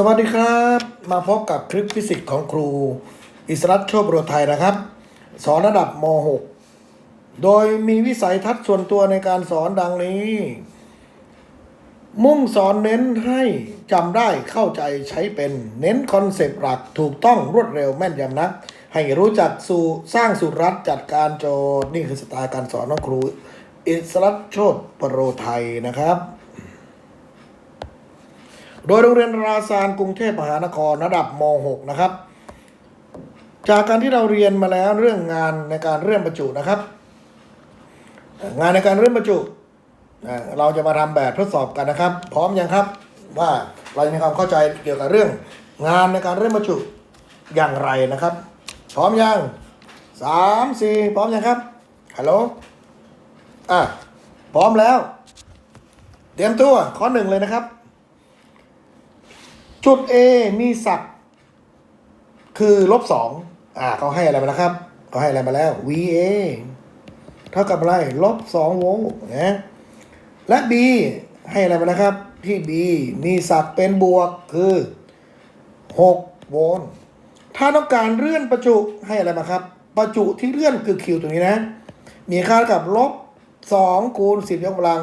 สวัสดีครับ มาพบกับคลิปฟิสิกส์ของครู อิสรัตโชคโรไทยนะครับ สอนระดับม .6 โดยมีวิสัยทัศน์ส่วนตัวในการสอนดังนี้ มุ่งสอนเน้นให้จำได้เข้าใจใช้เป็น เน้นคอนเซปต์หลักถูกต้องรวดเร็วแม่นยำนัก ให้รู้จักสู่สร้างสูตรรัดจัดการโจทย์นี่คือสไตล์การสอนของครู อิสรัตโชตโปรไทยนะครับ โดยโรงเรียนราซานกรุงเทพมหานครระดับม .6 นะครับ จากการที่เราเรียนมาแล้วเรื่องงานในการเลื่อนบรรจุนะครับ งานในการเลื่อนบรรจุ เราจะมาทำแบบทดสอบกันนะครับ พร้อมยังครับว่าเราจะมีความเข้าใจเกี่ยวกับเรื่อง งานในการเลื่อนบรรจุอย่างไรนะครับ พร้อมยังสามสี่พร้อมยังครับฮัลโหลอะพร้อมแล้ว เตรียมตัวข้อหนึ่งเลยนะครับ จุด A มีศักดิ์คือลบสองอ่าเขาให้อะไรมาแล้วครับเขาให้อะไรมาแล้ว VA เท่ากับอะไรลบสองโวลต์นะและ B ให้อะไรมานะครับ ที่ B มีศักดิ์เป็นบวกคือ6โวลต์ถ้าต้องการเลื่อนประจุให้อะไรมาครับ ประจุที่เลื่อนคือ Q ตัวนี้นะ มีค่าเท่ากับลบ2คูณ10ยกกำลัง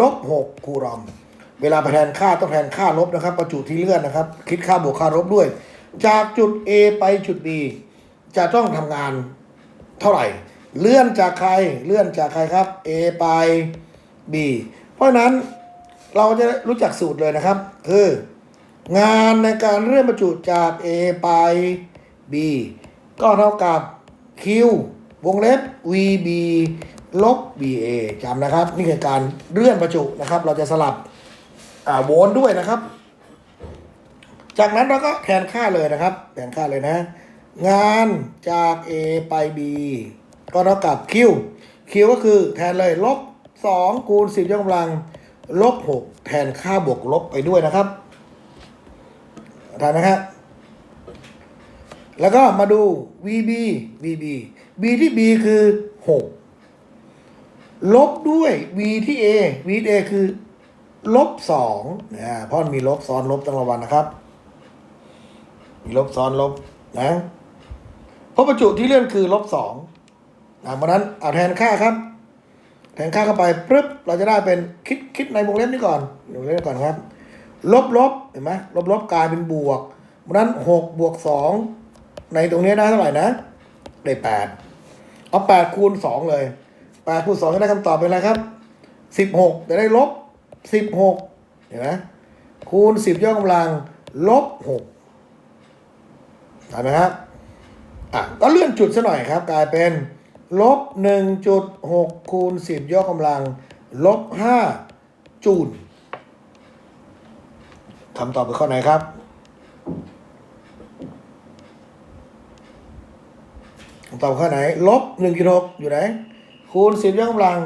ลบ6คูลอม เวลาไปแทนค่าต้องแทนค่าลบนะครับ ประจุที่เลื่อนนะครับ คิดค่าบวกค่าลบด้วย จากจุด A ไปจุด B จะต้องทำงานเท่าไหร่ เลื่อนจากใครเลื่อนจากใครครับ A ไป B เพราะนั้นเราจะรู้จักสูตรเลยนะครับ คือ งานในการเลื่อนประจุจาก A ไป B ก็เท่ากับ Q วงเล็บ VB ลบ BA จำนะครับ นี่คือการเลื่อนประจุนะครับ เราจะสลับ โวลต์ด้วยนะครับ จากนั้นเราก็แทนค่าเลยนะครับ แทนค่าเลยนะ งานจาก A ไป B ก็เท่ากับ Q Q ก็คือแทนเลยลบ2คูณ10ยกกำลังลบ6แทนค่าบวกลบไปด้วยนะครับทันนะครับแล้วก็มาดู VB VB B ที่ B คือ 6 ลบด้วย V ที่ A V ที่ A คือ ลบสองนะเพราะมีลบซ้อนลบต้องระวังนะครับ มีลบซ้อนลบนะเพราะประจุที่เลื่อนคือลบสองนะเพราะนั้นเอาแทนค่าครับ แทนค่าเข้าไปปึ๊บเราจะได้เป็นคิดคิดในวงเล็บนี้ก่อนวงเล็บก่อนครับ ลบลบเห็นไหมลบลบกลายเป็นบวก เพราะฉะนั้นหกบวกสองในตรงนี้ได้เท่าไหร่นะได้แปดเอาแปดคูณสองเลยแปดคูณสองจะได้คำตอบเป็นอะไรครับสิบหกจะได้ลบ สิบหกเห็นไหมคูณสิบยกกำลังลบหกเห็นไหมครับอะก็เลื่อนจุดซะหน่อยครับ กลายเป็นลบหนึ่งจุดหกคูณสิบยกกำลังลบห้าจูลคำตอบเป็นข้อไหนครับคำตอบข้อไหน ลบหนึ่งจุดหกอยู่ไหน คูณสิบยกกำลัง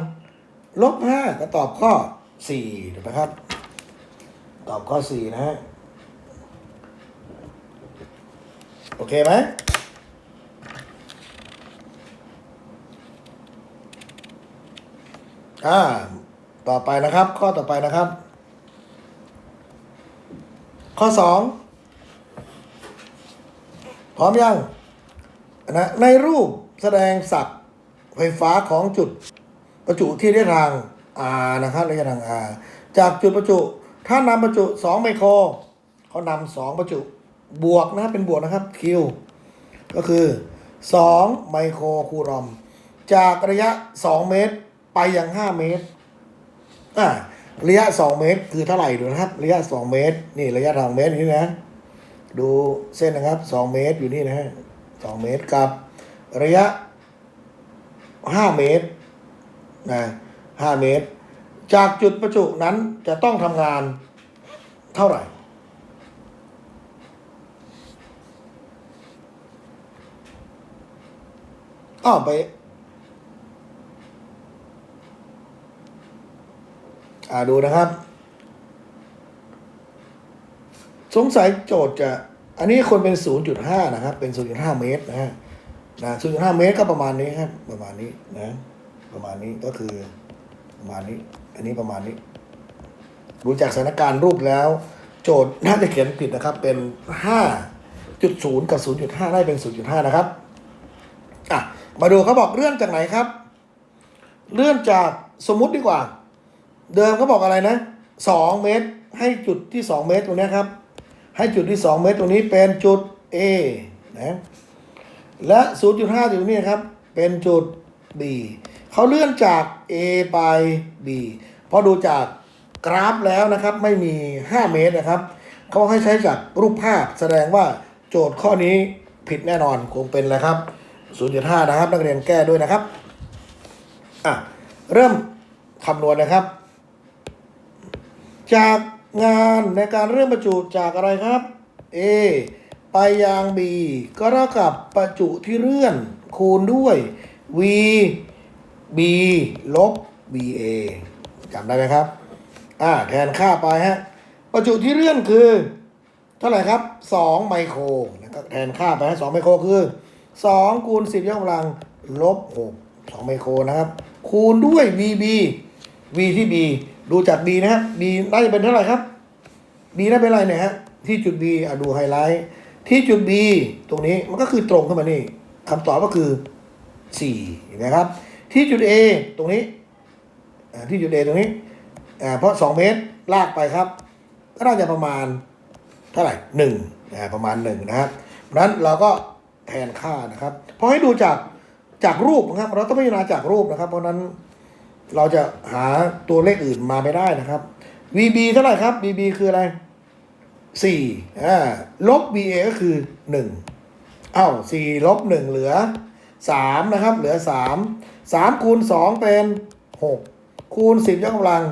ลบห้าก็ตอบข้อ สี่ถูกไหมครับ ตอบข้อสี่นะฮะ โอเคไหมอ่า ต่อไปนะครับ ข้อต่อไปนะครับ ข้อสองพร้อมยังนะในรูปแสดงศักดิ์ไฟฟ้าของจุดประจุที่ได้ทาง R นะครับระยะทาง R จากจุดประจุ ถ้านำประจุ2ไมโครเขานำสองประจุบวกนะเป็นบวกนะครับ Q ก็คือ 2 ไมโครคูลอม จากระยะ 2 เมตรไปยัง 5 เมตรอ่าระยะ 2 เมตร คือเท่าไหร่ดูนะครับ ระยะ 2 เมตร นี่ระยะทางเมตรนี่นะ ดูเส้นนะครับ 2 เมตรอยู่นี่นะฮะ2เมตรกับระยะ 5 เมตรนะ ห้าเมตร จากจุดประจุนั้นจะต้องทำงานเท่าไหร่ อ้อไป อ่าดูนะครับ สงสัยโจทย์จะ อันนี้คนเป็น 0.5 นะครับ เป็น 0.5 เมตรนะฮะนะ0.5 เมตรก็ประมาณนี้ครับ ประมาณนี้นะ ประมาณนี้ก็คือ ประมาณนี้ อันนี้ประมาณนี้รู้จากสถานการณ์รูปแล้ว โจทย์น่าจะเขียนผิดนะครับ เป็นห้าจุดศูนย์กับศูนย์จุดห้าได้เป็นศูนย์จุดห้านะครับ อะ มาดูเขาบอกเลื่อนจากไหนครับ เลื่อนจากสมมุติดีกว่า เดิมเขาบอกอะไรนะสองเมตร ให้จุดที่สองเมตรตรงนี้ครับ ให้จุดที่สองเมตรตรงนี้เป็นจุด A นะ และ 0.5 อยู่ตรงนี้ครับ เป็นจุด B เขาเลื่อนจาก A ไป B พอดูจากกราฟแล้วนะครับ ไม่มี 5 เมตรนะครับเขาให้ใช้จากรูปภาพแสดงว่าโจทย์ข้อนี้ผิดแน่นอนคงเป็นอะไรครับ 0.5 นะครับ นักเรียนแก้ด้วยนะครับอะเริ่มคำนวณนะครับ จากงานในการเริ่มประจุจากอะไรครับ A ไปยัง B ก็เท่ากับประจุที่เลื่อนคูณด้วย V B ลบ BA จำได้ไหมครับ อ่า แทนค่าไปฮะ ประจุที่เลื่อนคือ เท่าไหร่ครับ 2 ไมโครนะครับแทนค่าไปฮะ2ไมโครคือ 2 คูณ 10ยกกำลังลบ6 2 ไมโครนะครับ คูณด้วย VB V ที่ B ดูจาก B นะครับ B น่าจะเป็นเท่าไหร่ครับ B น่าเป็นอะไรเนี่ยฮะ ที่จุด B อะดูไฮไลท์ ที่จุด B ตรงนี้มันก็คือตรงขึ้นมานี่คำตอบก็คือ4เห็นไหมครับ ที่จุด A ตรงนี้ที่จุด A ตรงนี้เพราะ 2 เมตรลากไปครับ ก็น่าจะประมาณเท่าไหร่หนึ่งประมาณหนึ่งนะครับเพราะนั้นเราก็แทนค่านะครับพอให้ดูจากจากรูปนะครับ เราต้องพิจารณาจากรูปนะครับ เพราะนั้นเราจะหาตัวเลขอื่นมาไม่ได้นะครับ VB เท่าไหร่ครับ VB คืออะไรสี่อ่าลบ BA ก็คือหนึ่งอ้าวสี่ลบหนึ่งเหลือสามนะครับ เหลือสาม สามคูณสองเป็นหกคูณสิบยกกำลัง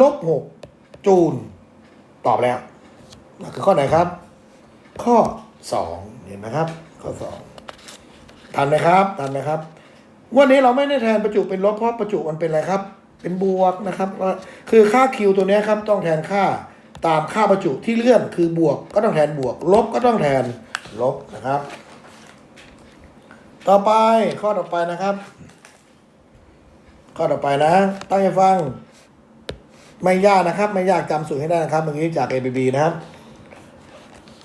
ลบหกจูลตอบแล้วคือข้อไหนครับ ข้อสองเห็นไหมครับ ข้อสองทันไหมครับทันไหมครับวันนี้เราไม่ได้แทนประจุเป็นลบเพราะประจุมันเป็นอะไรครับ เป็นบวกนะครับ คือค่าคิวตัวนี้ครับต้องแทนค่าตามค่าประจุที่เลื่อนคือบวกก็ต้องแทนบวก ลบก็ต้องแทนลบนะครับ ต่อไปข้อต่อไปนะครับ ข้อต่อไปนะ ตั้งใจฟัง ไม่ยากนะครับ ไม่ยากจำสูตรให้ได้นะครับเมื่อกี้จาก ABB นะครับ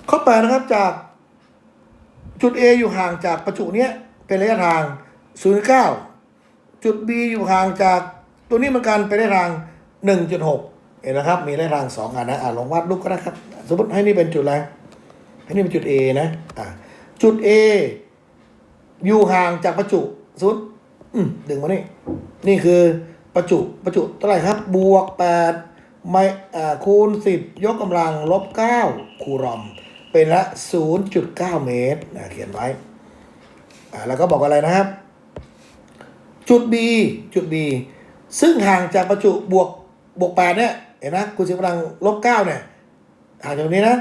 ข้อแปดนะครับจากจุด A อยู่ห่างจากประจุเนี้ยเป็นระยะทาง 0.9 จุด B อยู่ห่างจากตัวนี้เหมือนกันเป็นระยะทาง 1.6 เห็นนะครับ มีระยะทาง 2 อันนะอ่าลองวาดรูปก็ได้ครับ สมมติให้นี่เป็นจุดอะไร ให้นี่เป็นจุด A นะอ่าจุด A อยู่ห่างจากประจุสมมติ อืมดึงมานี่นี่คือประจุประจุเท่าไหร่ครับ บวก8ไม่อ่าคูณ10ยกกำลังลบ9คูรอม เป็นละ0.9เก้าเมตรนะเขียนไว้อ่าแล้วก็บอกอะไรนะครับ จุด B จุด B ซึ่งห่างจากประจุบวกบวก8เนี่ยเห็นไหมคูณ10กำลังลบ9เนี่ยห่างจากตรงนี้นะ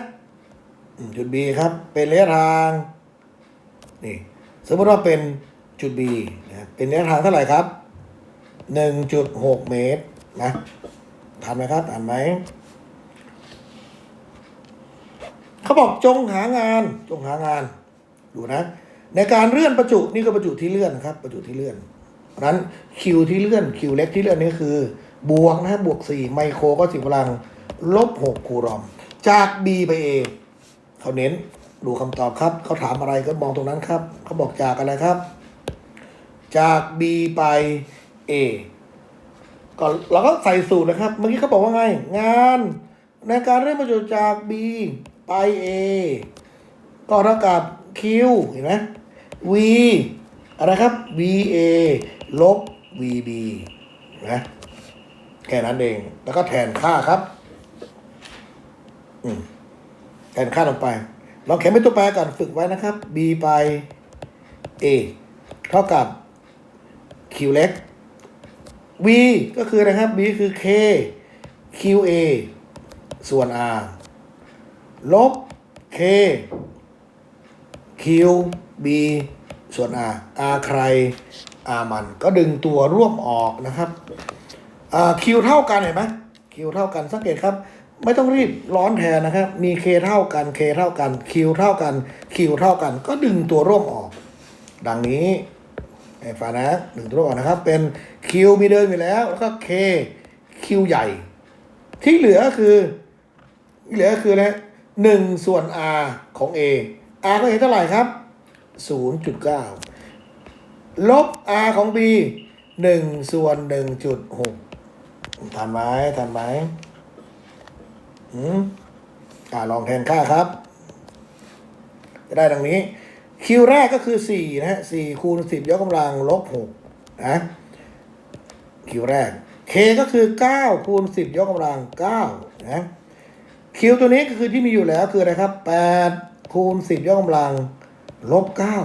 จุด B ครับ เป็นระยะทาง นี่ สมมติว่าเป็น จุด B นะเป็นระยะทางเท่าไหร่ครับ 1.6 เมตรนะทันไหมครับทันไหมเขาบอกจงหางานจงหางาน ดูนะ ในการเลื่อนประจุนี่ก็ประจุที่เลื่อนครับ ประจุที่เลื่อนนั้นคิวที่เลื่อนคิวเล็กที่เลื่อนนี่คือบวกนะบวก4ไมโครก็สิบพลังลบ6คูรอม จาก B ไป A เขาเน้นดูคำตอบครับ เขาถามอะไรก็มองตรงนั้นครับ เขาบอกจากอะไรครับ จาก B ไป A ก็เราก็ใส่สูตรนะครับ เมื่อกี้เขาบอกว่าไง งานในการเริ่มประจุจาก B ไป A ก็เท่ากับ Q เห็นไหม V อะไรครับ VA ลบ VB นไหมแค่นั้นเอง แล้วก็แทนค่าครับแทนค่าลงไปเราเขียนเป็นตัวแปรก่อนฝึกไว้นะครับ b ไป a เท่ากับ q เล็ก v ก็คืออะไรครับ b คือ k qa ส่วน r ลบ k q b ส่วน r r ใคร r มัน ก็ดึงตัวร่วมออกนะครับ Q เท่ากันเห็นไหม Q เท่ากันสังเกตครับ ไม่ต้องรีบร้อนแทนนะครับ มี K เท่ากัน K เท่ากัน Q เท่ากัน Q เท่ากัน ก็ดึงตัวร่วมออก ดังนี้ ฝานะดึงตัวร่ออกนะครับ เป็น Q มีเดินอยู่แล้ว แล้วก็ K Q ใหญ่ ที่เหลือคือ เหลือคืออะไรหนึ่งส่วน r ของ a r ก็เห็นเท่าไหร่ครับศูนย์จุดเก้าลบ r ของ b หนึ่งส่วนหนึ่งจุดหกทันไหมทันไหมอืมอ่าลองแทนค่าครับ จะได้ดังนี้ คิวแรกก็คือสี่นะฮะสี่คูณสิบยกกำลังลบหกนะคิวแรก k ก็คือเก้าคูณสิบยกกำลังเก้านะคิวตัวนี้ก็คือที่มีอยู่แล้วคืออะไรครับแปดคูณสิบยกกำลังลบเก้า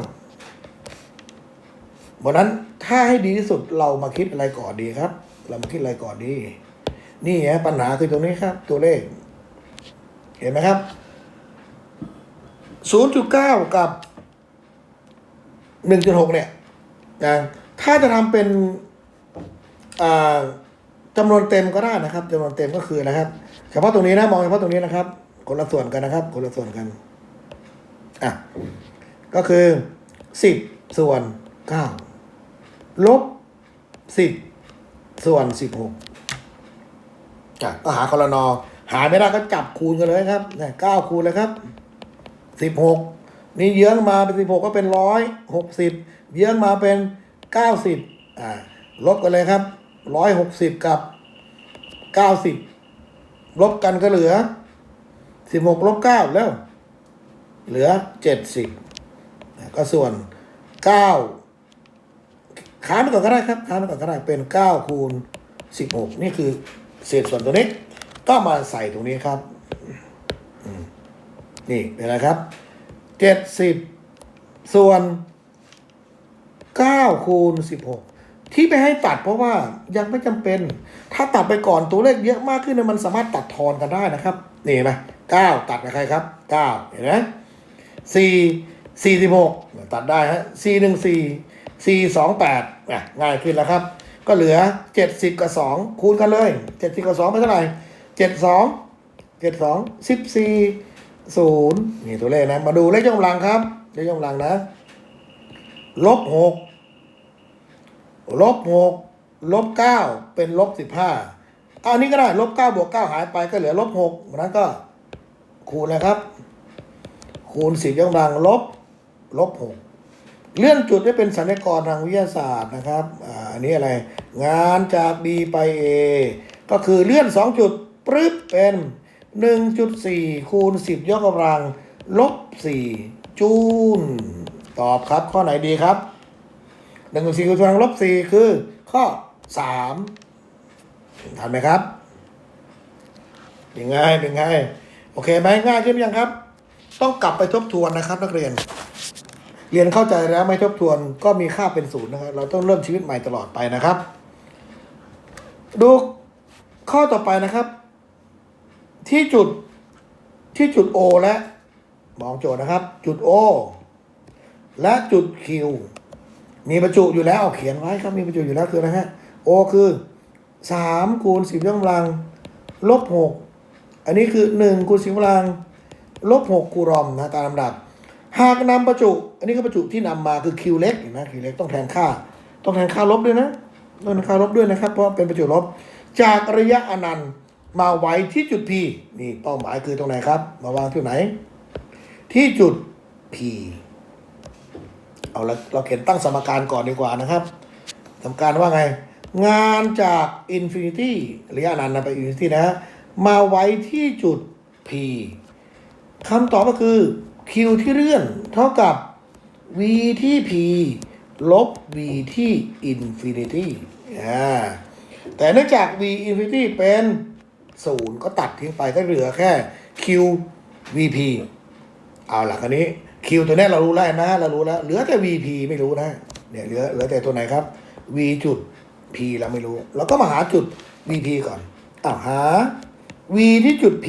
วันนั้นถ้าให้ดีที่สุดเรามาคิดอะไรก่อนดีครับ เรามาคิดอะไรก่อนดี นี่ฮะปัญหาคือตรงนี้ครับ ตัวเลข เห็นไหมครับ 0.9 กับ 1.6เนี่ยนะถ้าจะทำเป็นอ่าจำนวนเต็มก็ได้นะครับจำนวนเต็มก็คือนะครับเฉพาะตรงนี้นะมองเฉพาะตรงนี้นะครับ คนละส่วนกันนะครับ คนละส่วนกันอะก็คือ10ส่วน9ลบ10ส่วน16อะก็หาคอลนอหาไม่ได้ก็จับคูณกันเลยครับเนี่ย9คูณเลยครับสิบหก นี่เยื้องมาเป็นสิบหกก็เป็นร้อยหกสิบเยื้องมาเป็นเก้าสิบอ่าลบกันเลยครับร้อยหกสิบกับเก้าสิบลบกันก็เหลือสิบหกลบเก้าแล้ว เหลือเจ็ดสิบก็ส่วนเก้าค้านไปก่อนก็ได้ครับค้านไปก่อนก็ได้เป็นเก้าคูณสิบหกนี่คือเศษส่วนตัวนี้ ก็มาใส่ตรงนี้ครับนี่เป็นอะไรครับ เจ็ดสิบส่วนเก้าคูณสิบหกที่ไม่ให้ตัดเพราะว่ายังไม่จำเป็น ถ้าตัดไปก่อนตัวเลขเยอะมากขึ้นเนี่ยมันสามารถตัดทอนกันได้นะครับนี่เห็นไหมเก้าตัดกับใครครับเก้าเห็นไหมสี่สี่สิบหกตัดได้ฮะสี่หนึ่งสี่สี่สองแปดอะง่ายขึ้นแล้วครับ ก็เหลือเจ็ดสิบกับสองคูณกันเลยเจ็ดสิบกับสองเป็นเท่าไหร่เจ็ดสองเจ็ดสองสิบสี่ ศูนย์นี่ตัวเลขนะ มาดูเลขยกกำลังครับ เลขยกกำลังนะ ลบหกลบหกลบเก้าเป็นลบสิบห้าเอาอันนี้ก็ได้ ลบเก้าบวกเก้าหายไปก็เหลือลบหกนั้นก็ คูณนะครับ คูณสิบยกกำลังลบ ลบหกเลื่อนจุดได้เป็นสัญญกรทางวิทยาศาสตร์นะครับอ่าอันนี้อะไร งานจาก B ไป A ก็คือเลื่อนสองจุดปรึ๊บเป็น 1.4 คูณ 10 ยกกำลัง ลบ 4 จูลตอบครับ ข้อไหนดีครับ 1.4 คูณ10กำลังลบ 4 คือ ข้อ 3 ทันไหมครับเป็นไงเป็นไง โอเคไหมง่ายขึ้นยังครับ ต้องกลับไปทบทวนนะครับ นักเรียน เรียนเข้าใจแล้วไม่ทบทวนก็มีค่าเป็นศูนย์นะครับ เราต้องเริ่มชีวิตใหม่ตลอดไปนะครับ ดูข้อต่อไปนะครับ ที่จุดที่จุด O และ มองโจทย์นะครับ จุด O และจุด Q มีประจุอยู่แล้วเอาเขียนไว้ครับมีประจุอยู่แล้วคืออะไรฮะ O คือสามคูณสิบยกกำลังลบหกอันนี้คือหนึ่งคูณสิบกำลังลบหกคูลอมนะตามลำดับ หากนำประจุ อันนี้ก็ประจุที่นำมาคือ Q เล็กเห็นไหม Q เล็กต้องแทนค่า ต้องแทนค่าลบด้วยนะต้องแทนค่าลบด้วยนะครับ เพราะเป็นประจุลบจากระยะอนันต์ มาไว้ที่จุด P นี่เป้าหมายคือตรงไหนครับ มาวางที่ไหน ที่จุด P เอาละเราเขียนตั้งสมการก่อนดีกว่านะครับ สมการว่าไง งานจากอินฟินิตี้ระยะนันนะไปอินฟินิตี้นะฮะมาไว้ที่จุด P คำตอบก็คือ Q ที่เลื่อนเท่ากับ V ที่ P ลบ V ที่ Infinity อ่าแต่เนื่องจาก V Infinity เป็น ศูนย์ก็ตัดทิ้งไปก็เหลือแค่ Q VP เอาล่ะคราวนี้ Q ตัวนี้เรารู้แล้วนะ เรารู้แล้ว เหลือแต่ VP ไม่รู้นะ เนี่ยเหลือเหลือแต่ตัวไหนครับ V จุด P เราไม่รู้เราก็มาหาจุด VP ก่อนอ้าวหา V ที่จุด P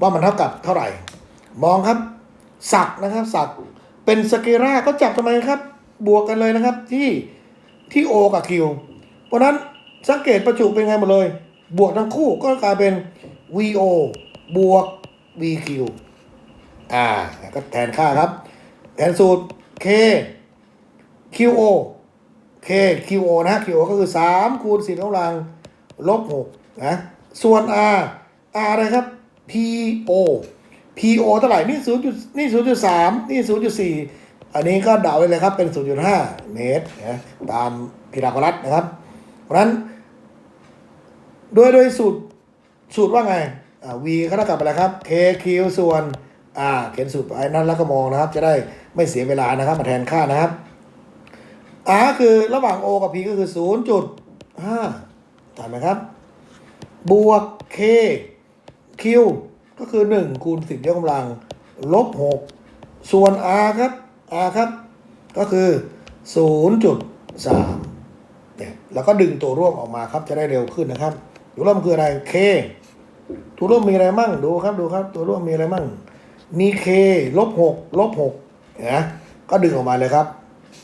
ว่ามันเท่ากับเท่าไหร่ มองครับ สักนะครับ สักเป็นสเกราก็จับทำไมครับ บวกกันเลยนะครับที่ที่ O กับ Q เพราะฉะนั้นสังเกตประจุเป็นไงหมดเลย บวกทั้งคู่ก็กลายเป็น VO บวก VQ อ่าก็แทนค่าครับ แทนสูตร K QO K QO นะ QO ก็คือ 3 คูณ10กำลังลบ6นะส่วน R R อะไรครับ PO PO เท่าไหร่ นี่0จุดนี่0.3นี่0.4อันนี้ก็เดาไปเลยครับเป็น 0.5 เมตรนะตามพีทาโกรัสนะครับ เพราะฉะนั้น โดยโดยสูตรสูตรว่าไงอ่า v ก็เท่ากับอะไรครับ kq ส่วนอ่าเขียนสูตรไปนั้นแล้วก็มองนะครับ จะได้ไม่เสียเวลานะครับ มาแทนค่านะครับ r คือระหว่าง o กับ p ก็คือ 0.5ถูกไหมครับ บวก k q ก็คือ 1 คูณ 10ยกกำลัง ลบ 6 ส่วน r ครับ r ครับ ก็คือ 0.3เนี่ยแล้วก็ดึงตัวร่วมออกมาครับจะได้เร็วขึ้นนะครับ ตัวร่วมคืออะไร k ตัวร่วมมีอะไรมั่งดูครับดูครับ ตัวร่วมมีอะไรมั่งมี k ลบ6ลบ6นะก็ดึงออกมาเลยครับ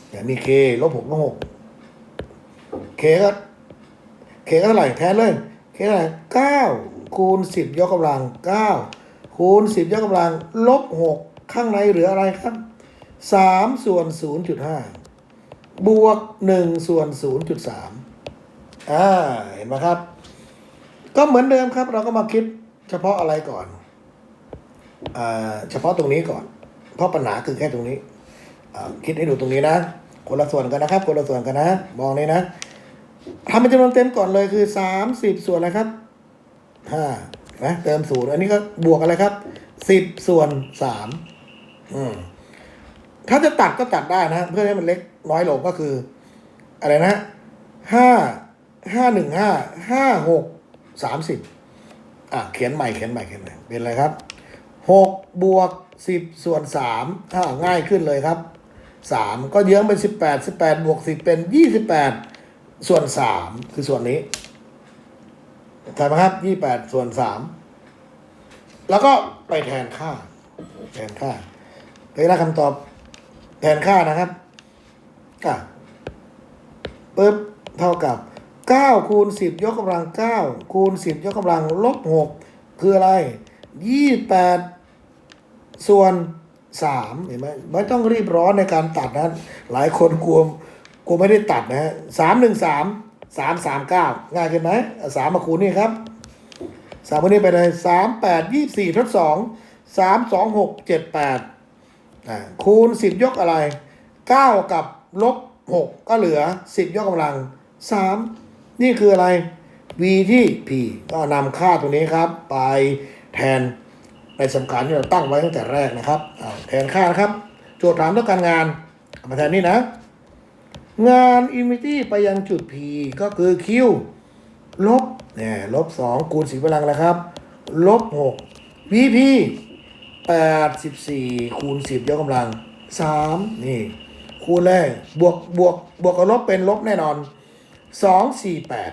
เนี่ยมี k ลบ6ลบ6 k ก็ k ก็เท่าไหร่แทนเลย k เท่าไหร่9คูณ10ยกกำลัง9คูณ10ยกกำลังลบ6ข้างในเหลืออะไรครับ3ส่วน0.5บวก1ส่วน0.3อ่า เห็นไหมครับ ก็เหมือนเดิมครับ เราก็มาคิดเฉพาะอะไรก่อนอ่าเฉพาะตรงนี้ก่อน เพราะปัญหาคือแค่ตรงนี้คิดให้ดูตรงนี้นะ คนละส่วนกันนะครับ คนละส่วนกันนะ มองเลยนะทำเป็นจำนวนเต็มก่อนเลยคือสามสิบส่วนอะไรครับห้านะเติมศูนย์อันนี้ก็บวกอะไรครับสิบส่วนสามอืมถ้าจะตัดก็ตัดได้นะ เพื่อให้มันเล็กน้อยลงก็คือ อะไรนะห้าห้าหนึ่งห้าห้าหก สามสิบอะเขียนใหม่เขียนใหม่เขียนใหม่เป็นอะไรครับหกบวกสิบส่วนสามอ่าง่ายขึ้นเลยครับสามก็เยื้องเป็นสิบแปดสิบแปดบวกสิบเป็นยี่สิบแปดส่วนสามคือส่วนนี้ใช่ไหมครับยี่แปดส่วนสามแล้วก็ไปแทนค่า แทนค่าไปได้คำตอบแทนค่านะครับอะปึ๊บเท่ากับ เก้าคูณสิบยกกำลังเก้าคูณสิบยกกำลังลบหกคืออะไรยี่แปดส่วนสามเห็นไหมไม่ต้องรีบร้อนในการตัดนะ หลายคนกลัวกูไม่ได้ตัดนะฮะสามหนึ่งสามสามสามเก้าง่ายขึ้นไหมสามมาคูณนี่ครับสามคนนี้ไปเลยสามแปดยี่สี่ทดสองสามสองหกเจ็ดแปดคูณสิบยกอะไรเก้ากับลบหกก็เหลือสิบยกกำลังสาม นี่คืออะไร v ที่ p ก็นำค่าตัวนี้ครับ ไปแทนในสมการที่เราตั้งไว้ตั้งแต่แรกนะครับอ้าแทนค่านะครับ โจทย์ถามต้องการงานมาแทนนี่นะ งานอิมิตี้ไปยังจุด P ก็คือ Q ลบเนี่ยลบสองคูณสีพลังแล้วครับ ลบหก VP แปดสิบสี่คูณสิบยกกำลังสามนี่ คูณเลยบวกบวกบวกกับลบเป็นลบแน่นอน สองสี่แปด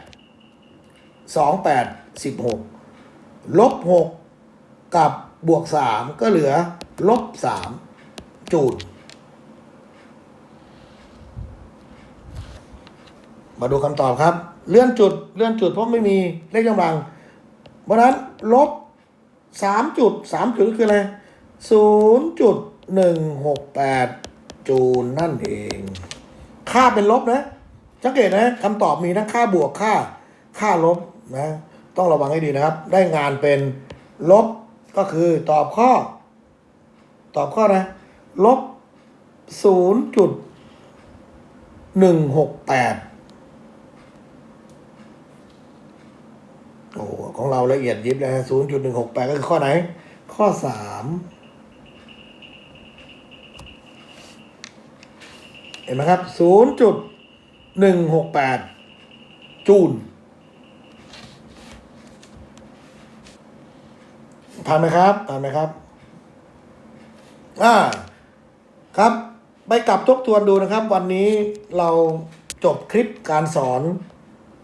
สองแปดสิบหกลบหกกับบวกสามก็เหลือลบสามจูลมาดูคำตอบครับ เลื่อนจุดเลื่อนจุดเพราะไม่มีเลขกำลัง เพราะนั้นลบสามจุดสามจุดคืออะไรศูนย์จุดหนึ่งหกแปดจูลนั่นเอง ค่าเป็นลบนะ สังเกตนะคำตอบมีทั้งค่าบวกค่าค่าลบนะต้องระวังให้ดีนะครับ ได้งานเป็นลบก็คือตอบข้อ ตอบข้อนะลบศูนย์จุดหนึ่งหกแปดโอ้ของเราละเอียดยิบเลยฮะศูนย์จุดหนึ่งหกแปดก็คือข้อไหน ข้อสามเห็นไหมครับศูนย์จุด หนึ่งหกแปดจูลทันไหมครับทันไหมครับ อ่า ครับ ไปกลับทบทวนดูนะครับ วันนี้เราจบคลิปการสอน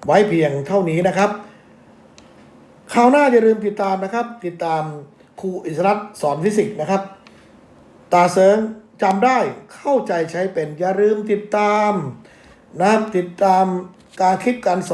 ไว้เพียงเท่านี้นะครับ คราวหน้าอย่าลืมติดตามนะครับ ติดตามครูอิสรัตสอนฟิสิกส์นะครับ ตาเซิงจำได้เข้าใจใช้เป็นอย่าลืมติดตาม นะครับติดตามการคลิปการสอน